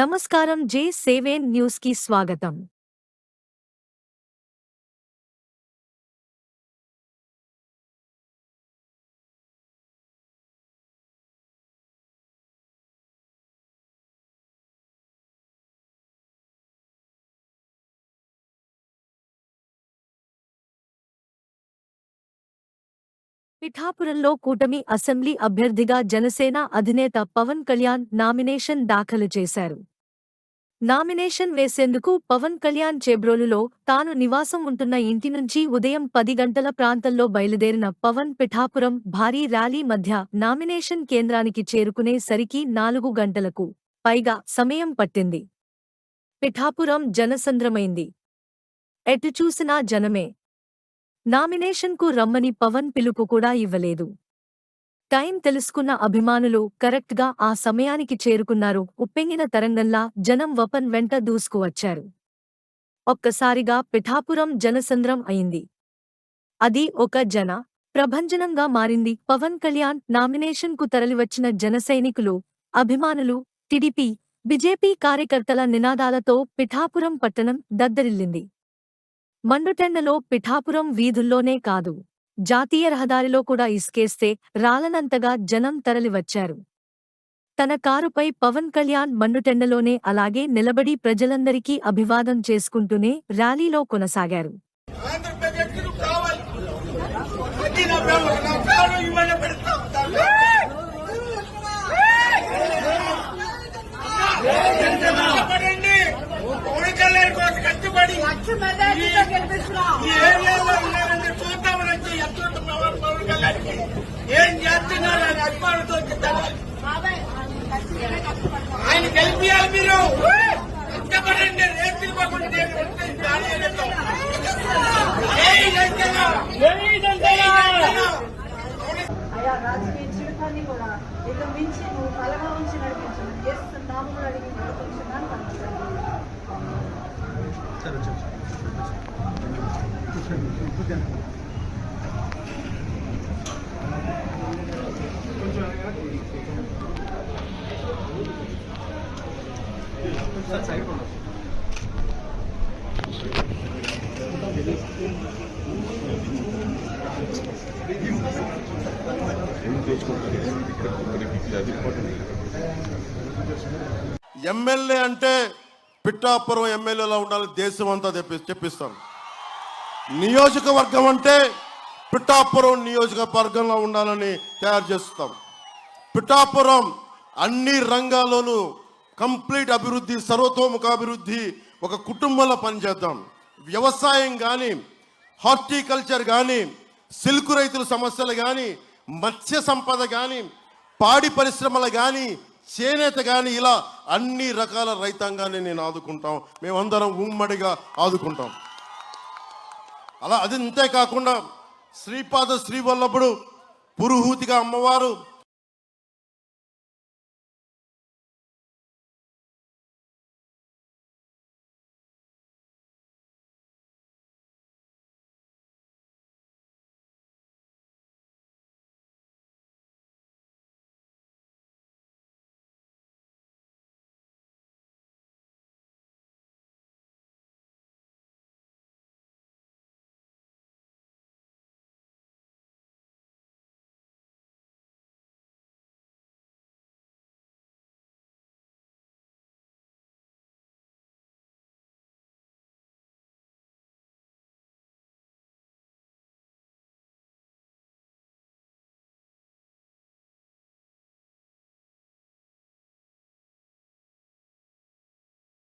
నమస్కారం జే సేవేన్ న్యూస్కి స్వాగతం. పిఠాపురంలో కూటమి అసెంబ్లీ అభ్యర్థిగా జనసేన అధినేత పవన్ కళ్యాణ్ నామినేషన్ దాఖలు చేశారు. నామినేషన్ వేసేందుకు పవన్ కళ్యాణ్ చేబ్రోలులో తాను నివాసం ఉంటున్న ఇంటి నుంచి ఉదయం పది గంటల ప్రాంతంలో బయలుదేరిన పవన్ పిఠాపురం భారీ ర్యాలీ మధ్య నామినేషన్ కేంద్రానికి చేరుకునే సరికి నాలుగు గంటలకు పైగా సమయం పట్టింది. పిఠాపురం జనసంద్రమైంది. ఎటు చూసినా జనమే. నామినేషన్కు రమ్మని పవన్ పిలుపు కూడా ఇవ్వలేదు. టైం తెలుసుకున్న అభిమానులు కరెక్ట్గా ఆ సమయానికి చేరుకున్నారు. ఉప్పెంగిన తరంగంలా జనం వపన్ వెంట దూసుకువచ్చారు. ఒక్కసారిగా పిఠాపురం జనసంద్రం అయింది. అది ఒక జన ప్రభంజనంగా మారింది. పవన్ కళ్యాణ్ నామినేషన్కు తరలివచ్చిన జనసైనికులు అభిమానులు టిడిపి బిజెపి కార్యకర్తల నినాదాలతో పిఠాపురం పట్టణం దద్దరిల్లింది. మండుటెండలో పిఠాపురం వీధుల్లోనే కాదు. జాతీయ రహదారిలో కూడా ఇసుకేస్తే రాలనంతగా జనం తరలివచ్చారు. తన కారుపై పవన్ కళ్యాణ్ మండుటెండలోనే అలాగే నిలబడి ప్రజలందరికీ అభివాదం చేసుకుంటూనే ర్యాలీలో కొనసాగారు. ఆంధ్రప్రదేశ్ ఏం చేస్తున్నారు అని అభిమానులతో ఆయన గెలిపియాలి మీరు కష్టపడండి రేపు ఇవ్వకుండా! అయ్యా రాజకీయ జీవితాన్ని కూడా ఇక మించి నువ్వు కలగా ఉంచి నడిపించు చేస్తున్నాము కూడా అడిగి నడిపించున్నాను ఎమ్మెల్యే అంటే పిట్టాపురం ఎమ్మెల్యేలా ఉండాలి దేశం అంతా చెప్పి చెప్పిస్తాం. నియోజకవర్గం అంటే పిట్టాపురం నియోజకవర్గంలో ఉండాలని తయారు చేస్తాం. పిఠాపురం అన్ని రంగాల్లోనూ కంప్లీట్ అభివృద్ధి సర్వతోముఖ అభివృద్ధి ఒక కుటుంబంలో పనిచేద్దాం. వ్యవసాయం కానీ హార్టికల్చర్ కానీ సిల్క్ రైతుల సమస్యలు కానీ మత్స్య సంపద కానీ పాడి పరిశ్రమలు కానీ చేనేత కానీ ఇలా అన్ని రకాల రైతాంగాన్ని నేను ఆదుకుంటాం. మేమందరం ఉమ్మడిగా ఆదుకుంటాం. అలా అది అంతేకాకుండా శ్రీపాద శ్రీవల్లభుడు పురుహూతిగా అమ్మవారు